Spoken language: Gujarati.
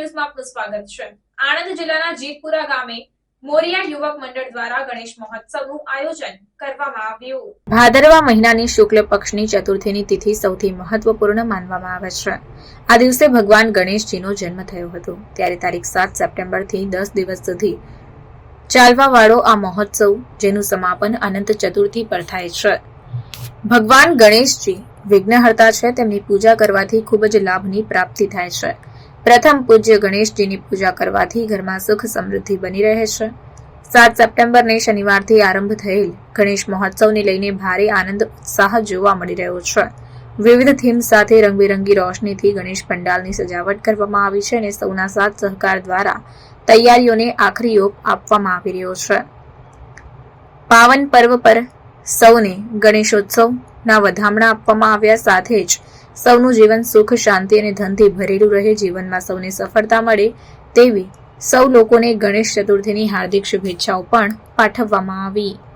ન્યૂઝમાં સ્વાગત છે. આણંદ જિલ્લાના જીતપુરા ગામે ભાદરવા મહિનાની શુક્લ પક્ષની ચતુર્થીની તિથિ સૌથી મહત્વપૂર્ણ માનવામાં આવે છે. આ દિવસે ભગવાન ગણેશજીનો જન્મ થયો હતો. ત્યારે તારીખ સાત સપ્ટેમ્બરથી દસ દિવસ સુધી ચાલવાવાળો આ મહોત્સવ, જેનું સમાપન અનંત ચતુર્થી પર થાય છે. ભગવાન ગણેશજી વિઘ્નહર્તા છે, તેમની પૂજા કરવાથી ખૂબ જ લાભની પ્રાપ્તિ થાય છે. પ્રથમ પૂજ્ય ગણેશજીની પૂજા કરવાથી ઘરમાં સુખ સમૃદ્ધિ બની રહે છે. સાત સપ્ટેમ્બરને શનિવારથી આરંભ થયેલ ગણેશ મહોત્સવને લઈને ભારે આનંદ, ઉત્સાહ જોવા મળી રહ્યો છે. વિવિધ થીમ સાથે રંગબેરંગી રોશનીથી ગણેશ પંડાલની સજાવટ કરવામાં આવી છે અને સૌના સાથ સહકાર દ્વારા તૈયારીઓને આખરી ઓપ આપવામાં આવી રહ્યો છે. પાવન પર્વ પર સૌને ગણેશોત્સવના વધામણા આપવામાં આવ્યા સાથે જ સૌનું જીવન સુખ, શાંતિ અને ધનથી ભરેલું રહે, જીવનમાં સૌને સફળતા મળે તેવી સૌ લોકોને ગણેશ ચતુર્થીની હાર્દિક શુભેચ્છાઓ પણ પાઠવવામાં આવી.